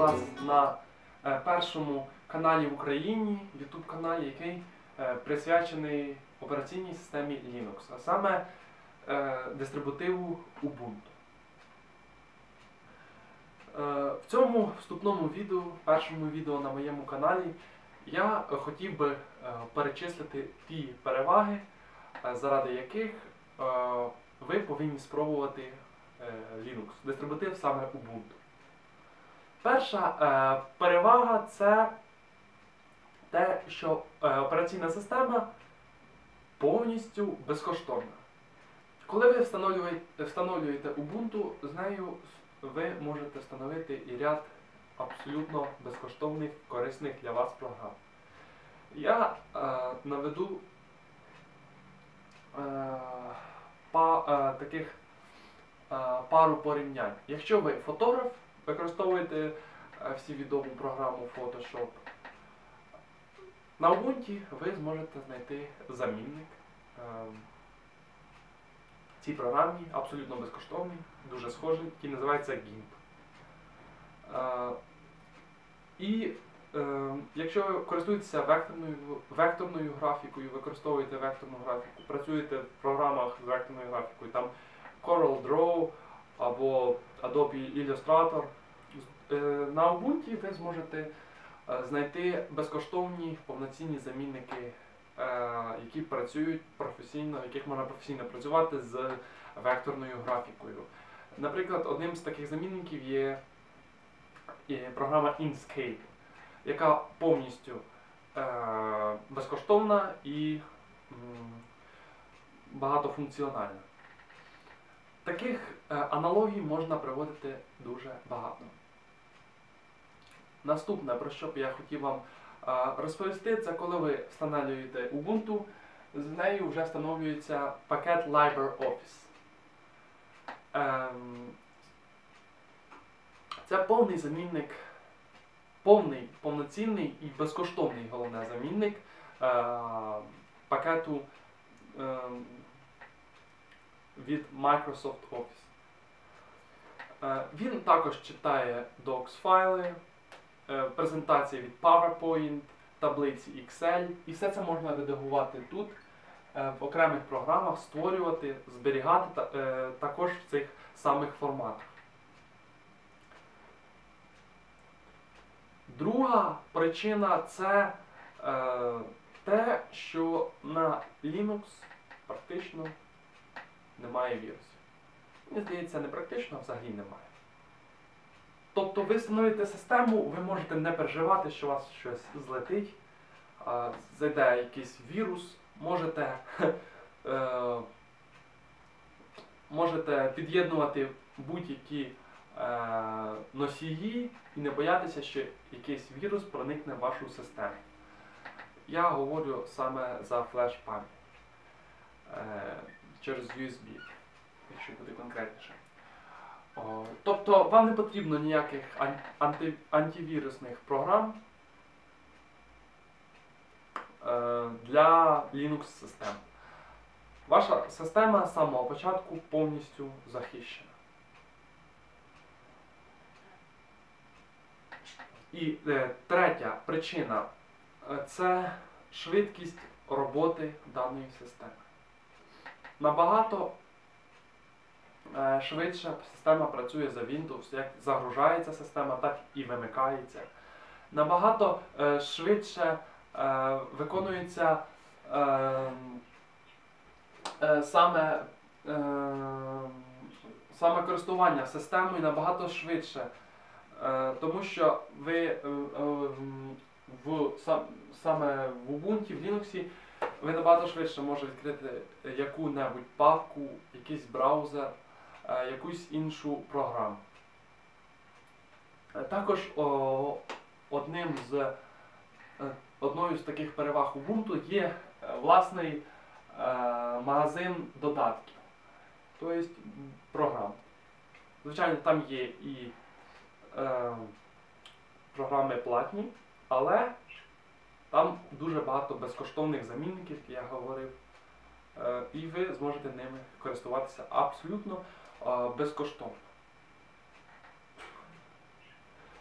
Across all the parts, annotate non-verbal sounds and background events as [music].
вас на е, першому каналі в Україні, YouTube каналі, який е, присвячений операційній системі Linux, а саме е, дистрибутиву Ubuntu. В цьому вступному відео, першому відео на моєму каналі, я хотів би перечислити ті переваги, заради яких ви повинні спробувати Linux, дистрибутив саме Ubuntu. Перша е, перевага це те, що е, операційна система повністю безкоштовна. Коли ви встановлюєте, Ubuntu, з нею ви можете встановити і ряд абсолютно безкоштовних, корисних для вас програм. Я е, наведу е, па, е, таких е, пару порівнянь. Якщо ви фотограф, використовуєте е, всі відому програму Photoshop, на Ubuntu ви зможете знайти замінник. е, Цій програмі абсолютно безкоштовний, дуже схожий, який називається GIMP. Е, І якщо користуєтеся векторною, векторною графікою, використовуєте векторну графіку, працюєте в програмах з векторною графікою, там Coral Draw або Adobe Illustrator, е, на Ubuntu ви зможете е, знайти безкоштовні повноцінні замінники, е, які працюють професійно, яких можна професійно працювати з векторною графікою. Наприклад, одним з таких замінників є програма Inkscape, яка повністю безкоштовна і багатофункціональна. Таких е, аналогій можна приводити дуже багато. Наступне, про що б я хотів вам е, розповісти, це коли ви встановлюєте Ubuntu, з нею вже встановлюється пакет LibreOffice. Ем, це повний замінник, повний, повноцінний і безкоштовний головне замінник е, пакету е, від Microsoft Office. Е, він також читає docs файли, е, презентації від PowerPoint, таблиці Excel, і все це можна редагувати тут е, в окремих програмах, створювати, зберігати також в цих самих форматах. Друга причина це те, що на Linux практично немає вірусів. Мені здається, не практично, а взагалі немає. Тобто ви встановите систему, ви можете не переживати, що у вас щось злетить, зайде якийсь вірус, можете, [laughs] е, можете під'єднувати будь-які е, носії і не боятися, що якийсь вірус проникне в вашу систему. Я говорю саме за флеш-пам'ять е, через USB, якщо бути конкретніше. Тобто вам не потрібно ніяких анти, антивірусних програм е, для Linux систем. Ваша система з самого початку повністю захищена. І е, третя причина е, це швидкість роботи даної системи. Набагато е, швидше система працює за Windows, як загружається система, так і вимикається. Набагато е, швидше е, виконується саме, саме користування системою набагато швидше. Тому що ви в, саме в Ubuntu, в Linux, ви набагато швидше можете відкрити яку-небудь папку, якийсь браузер, е, якусь іншу програму. Е, Також о, одним з, е, одною з таких переваг Ubuntu є е, власний е, магазин додатків, тобто програм. Звичайно, там є і е, програми платні, але там дуже багато безкоштовних замінників, як я говорив, е, і ви зможете ними користуватися абсолютно е, безкоштовно.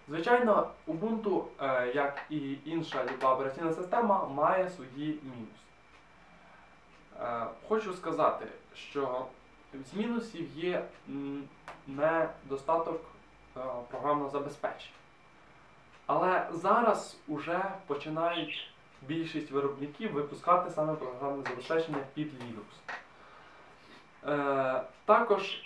Звичайно, Ubuntu, е, як і інша люба операційна система, має свої мінуси. Хочу сказати, що з мінусів є недостаток програмного забезпечення. Але зараз уже починають більшість виробників випускати саме програмне забезпечення під Linux. Е, також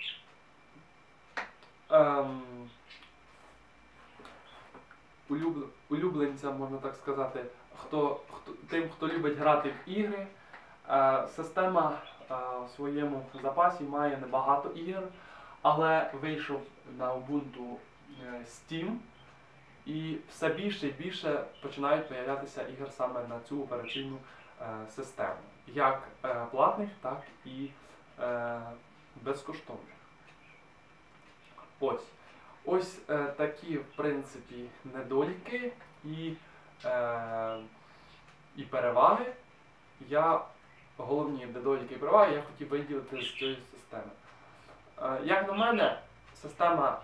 улюб- улюбленцям, можна так сказати, хто, хто, тим, хто любить грати в ігри, е, система е, в своєму запасі має небагато ігор, але вийшов на Ubuntu е, Steam, і все більше і більше починають появлятися ігор саме на цю операційну е, систему, як е, платних, так і е, безкоштовних. Ось. Ось е, такі, в принципі, недоліки і, е, і переваги. Я головні недоліки і переваги я хотів виділити з цієї системи. Е, як на мене, система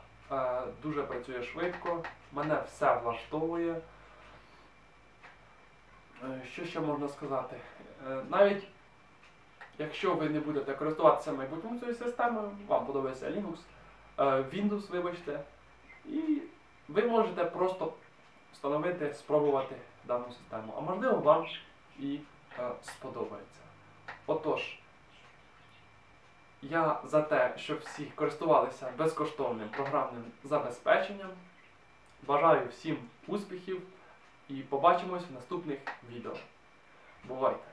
дуже працює швидко, мене все влаштовує. Е, Що ще можна сказати? Е, Навіть якщо ви не будете користуватися майбутньому цією системою, вам подобається Linux, е, Windows, вибачте, і ви можете просто встановити, спробувати дану систему. А можливо, вам і сподобається. Отож, я за те, щоб всі користувалися безкоштовним програмним забезпеченням. Бажаю всім успіхів і побачимось в наступних відео. Бувайте!